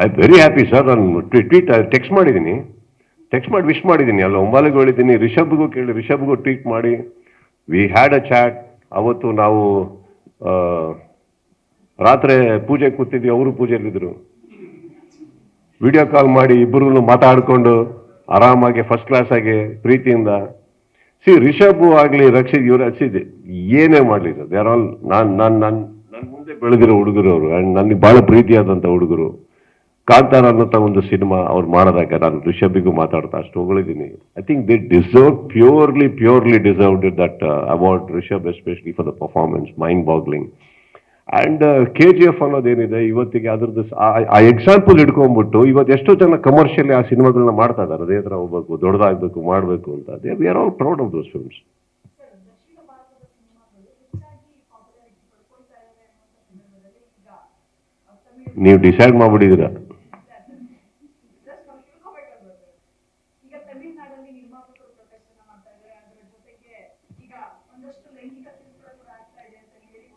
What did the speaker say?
I very happy sir ನಾನು tweet text ಮಾಡಿದ್ದೀನಿ text ಮಾಡಿ ವಿಶ್ ಮಾಡಿದ್ದೀನಿ ಅಲ್ಲ, ಒಂಬಾಲಿಗೂ ಹೇಳಿದ್ದೀನಿ. ರಿಷಬ್ಗೂ ಕೇಳಿ, ರಿಷಬ್ಗೂ ಟ್ವೀಟ್ ಮಾಡಿ. ವಿ ಹ್ಯಾಡ್ ಅ ಚಾಟ್ ಅವತ್ತು ನಾವು ರಾತ್ರಿ ಪೂಜೆ ಕೂತಿದ್ವಿ. ಅವರು ಪೂಜೆಯಲ್ಲಿದ್ದರು. ವಿಡಿಯೋ ಕಾಲ್ ಮಾಡಿ ಇಬ್ಬರು ಮಾತಾಡಿಕೊಂಡು ಆರಾಮಾಗಿ ಫಸ್ಟ್ ಕ್ಲಾಸ್ ಆಗಿ ಪ್ರೀತಿಯಿಂದ. ಸಿ ರಿಷಬ್ ಆಗಲಿ, ರಕ್ಷಿತ್, ಇವರು ಹಚ್ಚಿದೆ ಏನೇ ಮಾಡಲಿ ದೇ ಆರ್ ಆಲ್ ನಾನು ನಾನು ನನ್ನ ನನ್ನ ಮುಂದೆ ಬೆಳೆದಿರೋ ಹುಡುಗರು ಅವರು. ಆ್ಯಂಡ್ ನನಗೆ ಭಾಳ ಪ್ರೀತಿಯಾದಂಥ ಹುಡುಗರು. ಕಾಂತಾರ ಅನ್ನೋಂಥ ಒಂದು ಸಿನಿಮಾ ಅವ್ರು ಮಾಡಿದಾಗ ನಾನು ಋಷಭಿಗೂ ಮಾತಾಡ್ತಾ ಅಷ್ಟು ಹೊಗಳಿದ್ದೀನಿ. I think they deserve purely purely deserved that award Rishab especially for the performance mind boggling and K G F ಅನ್ನೋದೇನಿದೆ ಇವತ್ತಿಗೆ ಅದ್ರದ್ದು ಆ- ಎಕ್ಸಾಂಪಲ್ ಇಟ್ಕೊಂಡ್ಬಿಟ್ಟು ಇವತ್ತು ಎಷ್ಟೋ ಜನ ಕಮರ್ಷಿಯಲಿ ಆ ಸಿನಿಮಾಗಳನ್ನ ಮಾಡ್ತಾ ಇದ್ದಾರೆ. ಅದೇ ಥರ ಹೋಗ್ಬೇಕು, ದೊಡ್ಡದಾಗಬೇಕು, ಮಾಡಬೇಕು ಅಂತ. They we are all proud of those films ನೀವು ಡಿಸೈಡ್ ಭಾರತದ ತಮಿಳ್ನಾಡಲ್ಲಿ ನಿರ್ಮಾಪಕರು ಪ್ರದರ್ಶನ ಮಾಡ್ತಾ ಇದ್ದಾರೆ. ಅದರ